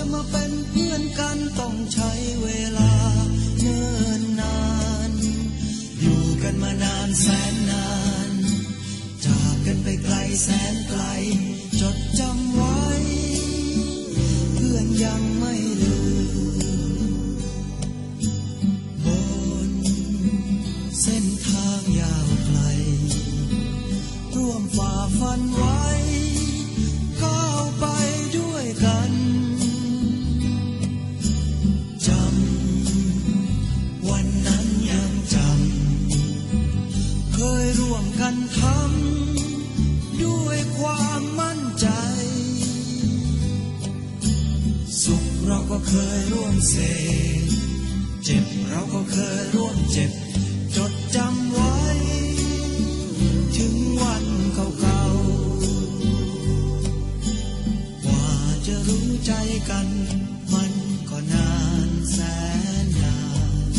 จะมาเป็นเพื่อนกันต้องใช้เวลาเนิ่นนาน อยู่กันมานานแสนนาน จากกันไปไกลแสนไกล จดจำไว้ เพื่อนยังไม่ลืมบนเส้นทางยาวไกล ร่วมฝ่าฟันไว้ วมกันทำด้วยความมั่นใจ สุขเราก็เคยร่วมเสพเจ็บเราก็เคยร่วมเจ็บ จดจำไว้ ถึงวันเก่าๆกว่าจะรู้ใจกัน มันก็นานแสนนาน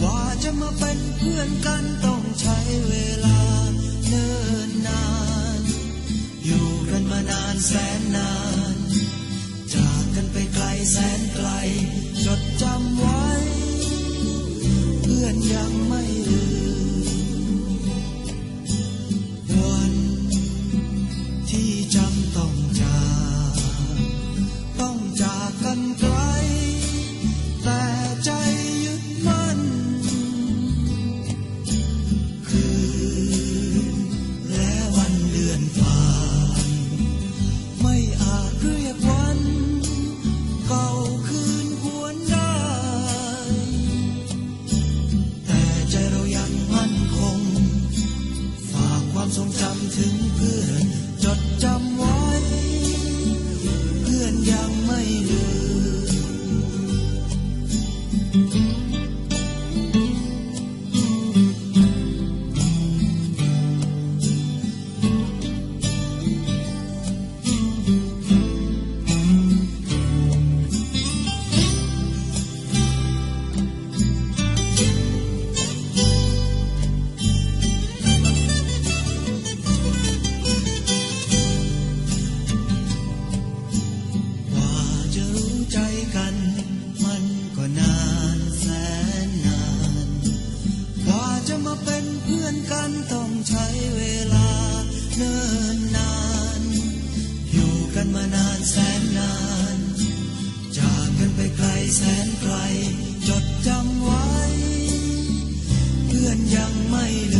กว่าจะมาเป็นเพื่อนกันต้องใช้เวลา ถึ จะมาเป็นเพื่อนกันต้องใช้เวลาเนิ่นนาน อยู่กันมานานแสนนาน จากกันไปไกลแสนไกล จดจำไว้ เพื่อนยังไม่ลืม